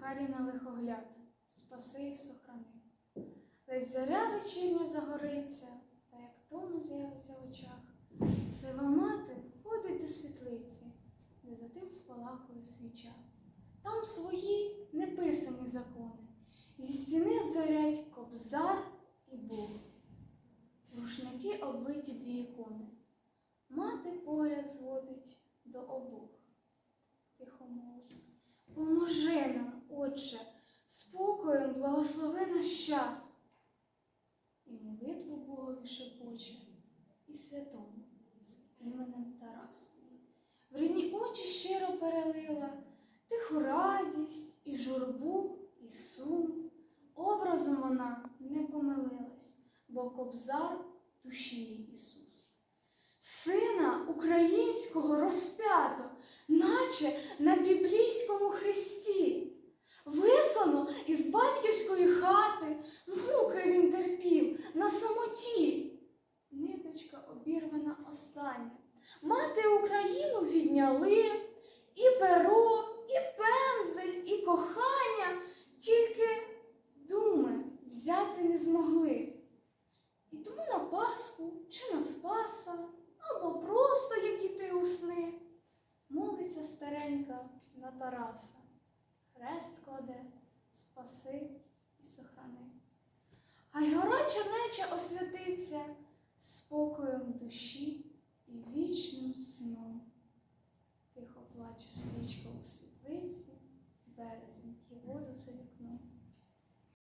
Захарівна лихогляд, спаси і сохрани. Ледь зоря вечірня загориться, та як тому з'явиться в очах. Сива мати ходить до світлиці, де за тим спалахує свіча. Там свої неписані закони, зі стіни зорять кобзар і Бог. Рушники обвиті дві ікони. Мати поряд зводить до обох. Тихо мовить. Поможи нам, Отче, спокоєм благослови наш час. І молитву Богові шепоче, і святому з іменем Тарас. В рідні очі щиро перелила тиху радість і журбу, і сум. Образом вона не помилилась, бо кобзар душі їй Ісус. Сина українського розп'ято, наче на біблійському хресті. Із батьківської хати, муки він терпів на самоті. Ниточка обірвана остання. Мати Україну відняли, і перо, і пензель, і кохання, тільки думи взяти не змогли. І тому на Пасху чи на Спаса, або просто як іти у сни, молиться старенька на Тараса, хрест кладе, спаси і сохрани. Хай гора нече освятиться спокоєм душі і вічним сном. Тихо плаче свічка у світлиці,